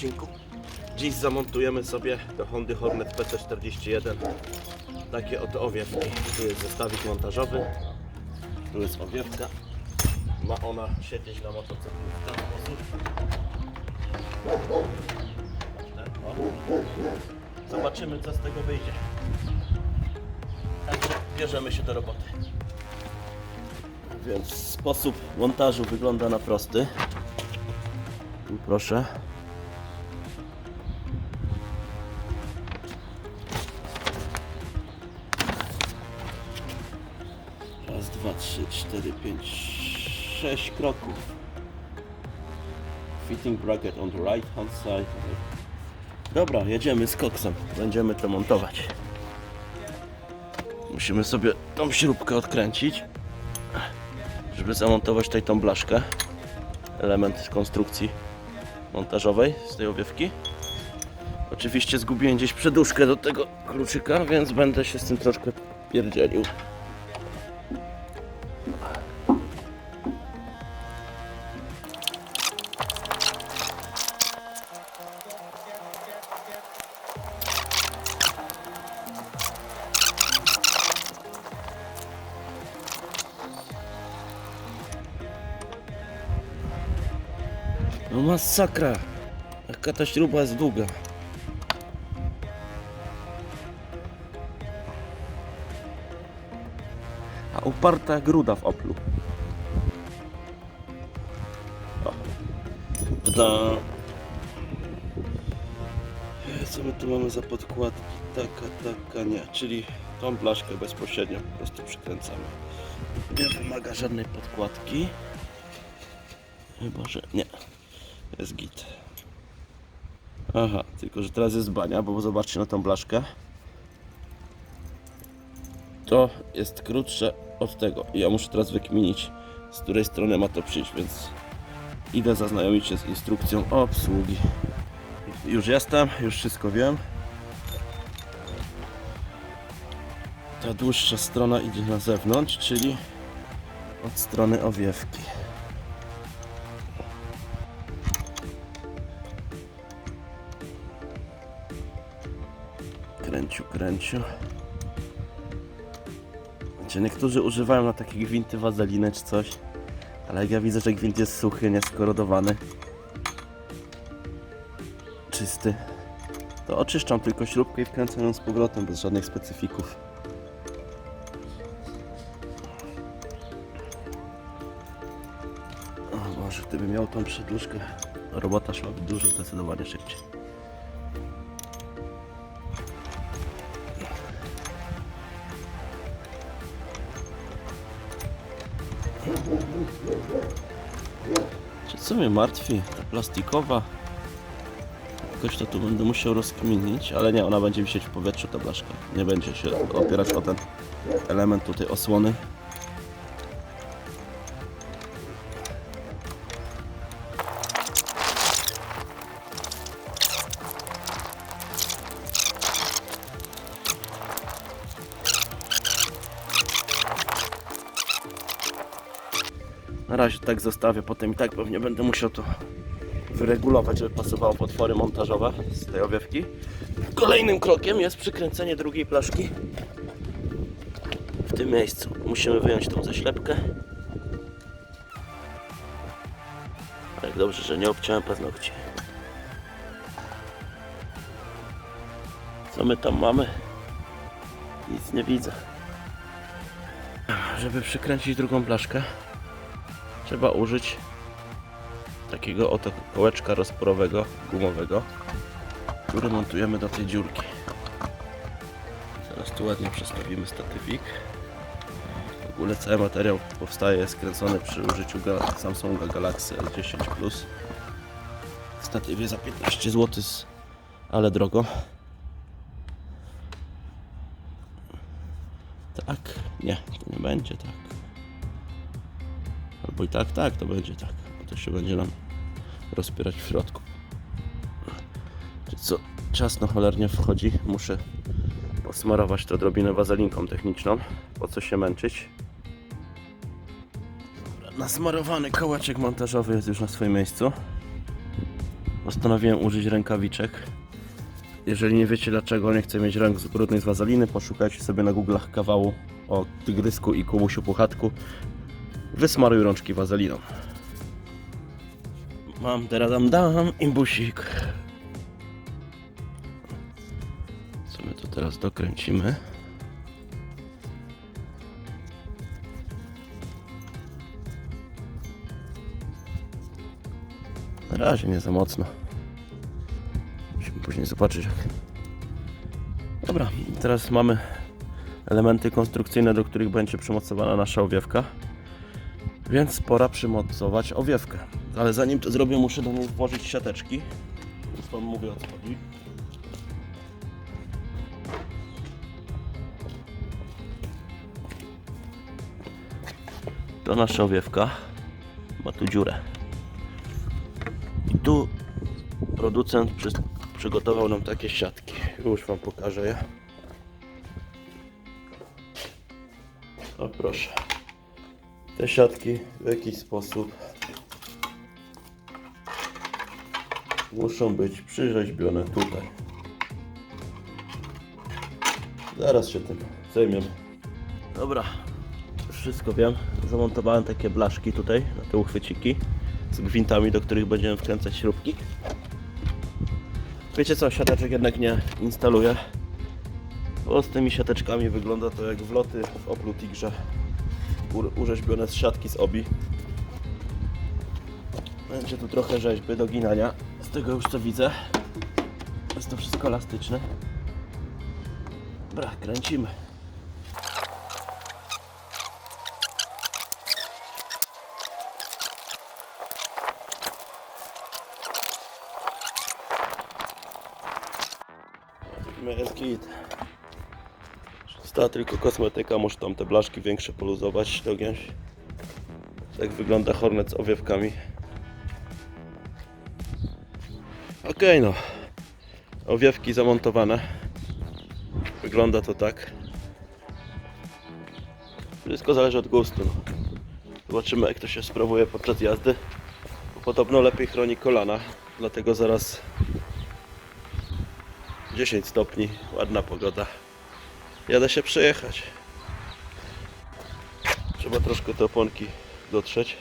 odcinku. Dziś zamontujemy sobie do Hondy Hornet PC41 takie oto owiewki. Tu jest zestawik montażowy, tu jest owiewka. Ma ona siedzieć na motocyklu w ten sposób. Zobaczymy co z tego wyjdzie. Także bierzemy się do roboty. Więc sposób montażu wygląda na prosty. Tu proszę. 4, 5, 6 kroków. Fitting bracket on the right hand side. Dobra, jedziemy z koksem. Będziemy to montować. Musimy sobie tą śrubkę odkręcić, żeby zamontować tutaj tą blaszkę. Element konstrukcji montażowej z tej owiewki. Oczywiście zgubiłem gdzieś przeduszkę do tego kluczyka, więc będę się z tym troszkę pierdzielił. Masakra! Jaka ta śruba jest długa. A uparta jak ruda w Oplu. Tada. Co my tu mamy za podkładki? Taka, taka, nie. Czyli tą blaszkę bezpośrednio po prostu przykręcamy. Nie wymaga żadnej podkładki. Chyba, że nie. Jest git. Aha, tylko że teraz jest bania, bo zobaczcie na tą blaszkę. To jest krótsze od tego. I ja muszę teraz wykminić, z której strony ma to przyjść, więc idę zaznajomić się z instrukcją obsługi. Już jestem, już wszystko wiem. Ta dłuższa strona idzie na zewnątrz, czyli od strony owiewki. Kręciu. Znaczy, niektórzy używają na takie gwinty wazelinę czy coś. Ale jak ja widzę, że gwint jest suchy, nieskorodowany, czysty, to oczyszczam tylko śrubkę i wkręcam ją z powrotem, bez żadnych specyfików. O Boże, gdybym miał tą przedłużkę, robota szłaby dużo zdecydowanie szybciej. Czy co mnie martwi? Ta plastikowa. Jakoś to tu będę musiał rozkminić, ale nie, ona będzie wisieć w powietrzu ta blaszka. Nie będzie się opierać o ten element tutaj osłony. Na razie tak zostawię, potem i tak pewnie będę musiał to wyregulować, żeby pasowało potwory montażowe z tej owiewki. Kolejnym krokiem jest przykręcenie drugiej plaszki w tym miejscu. Musimy wyjąć tą zaślepkę. Jak dobrze, że nie obciąłem paznokci. Co my tam mamy? Nic nie widzę. Żeby przykręcić drugą plaszkę, trzeba użyć takiego oto kołeczka rozporowego, gumowego, który montujemy do tej dziurki. Teraz tu ładnie przestawimy statywik. W ogóle cały materiał powstaje skręcony przy użyciu Samsunga Galaxy S10 Plus. W statywie za 15 zł, ale drogo. Tak, nie, to nie będzie tak. I tak, tak, to będzie tak. To się będzie nam rozpierać w środku. Co? Ciasno cholernie wchodzi. Muszę posmarować to odrobinę wazelinką techniczną. Po co się męczyć? Nasmarowany kołeczek montażowy jest już na swoim miejscu. postanowiłem użyć rękawiczek. Jeżeli nie wiecie dlaczego nie chcę mieć rąk z- brudnych z wazoliny, poszukajcie sobie na Google'ach kawału o tygrysku i kubusiu puchatku. Wysmaruj rączki wazeliną. Mam teraz dam dam imbusik. Co my tu teraz dokręcimy? Na razie nie za mocno. Musimy później zobaczyć jak. Dobra, teraz mamy elementy konstrukcyjne, do których będzie przymocowana nasza owiewka. Więc pora przymocować owiewkę. Ale zanim to zrobię, muszę do niej włożyć siateczki. Wam mówię o co chodzi. To nasza owiewka. Ma tu dziurę. I tu producent przy, przygotował nam takie siatki. Już wam pokażę je. O proszę. Te siatki w jakiś sposób muszą być przyrzeźbione tutaj. Zaraz się tym zajmiemy. Dobra, wszystko wiem. Zamontowałem takie blaszki tutaj na te uchwyciki z gwintami, do których będziemy wkręcać śrubki. Wiecie co, siateczek jednak nie instaluję. Bo z tymi siateczkami wygląda to jak wloty w Oplu Tigrze urzeźbione z siatki z obi. Będzie tu trochę rzeźby do ginania, z tego już co widzę. Jest to wszystko elastyczne. Dobra, kręcimy. Jest git. Została tylko kosmetyka, może tam te blaszki większe poluzować, dogiąć. Tak wygląda Hornet z owiewkami. Okej no. Owiewki zamontowane. Wygląda to tak. Wszystko zależy od gustu. No. Zobaczymy jak to się sprawuje podczas jazdy. Podobno lepiej chroni kolana, dlatego zaraz 10 stopni, ładna pogoda. Jadę się przejechać. Trzeba troszkę te oponki dotrzeć.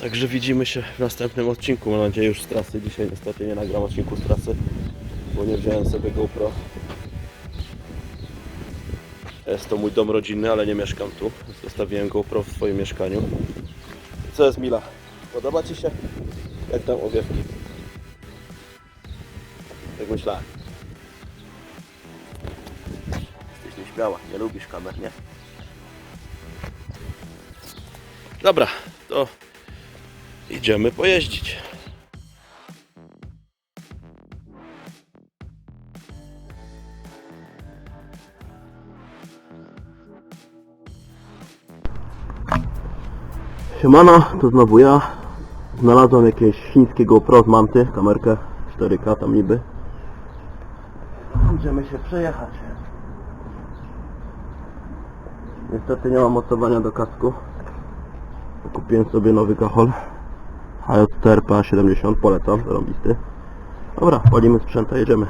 Także widzimy się w następnym odcinku. Mam nadzieję już z trasy. Dzisiaj niestety nie nagram odcinku z trasy, bo nie wziąłem sobie GoPro. Jest to mój dom rodzinny, ale nie mieszkam tu. Zostawiłem GoPro w swoim mieszkaniu. Co jest Mila? Podoba Ci się? Jak tam owiewki? Myślałem. Jesteś nieśmiała, nie lubisz kamer, nie? Dobra, to idziemy pojeździć. Siemano, to znowu ja. Znalazłem jakieś chińskie GoPro z manty, kamerkę 4K tam niby. Idziemy się przejechać. Niestety nie mam mocowania do kasku. Kupiłem sobie nowy kachol. HJTRP 70, polecam, zarąbisty. Dobra, palimy sprzęt, a jedziemy.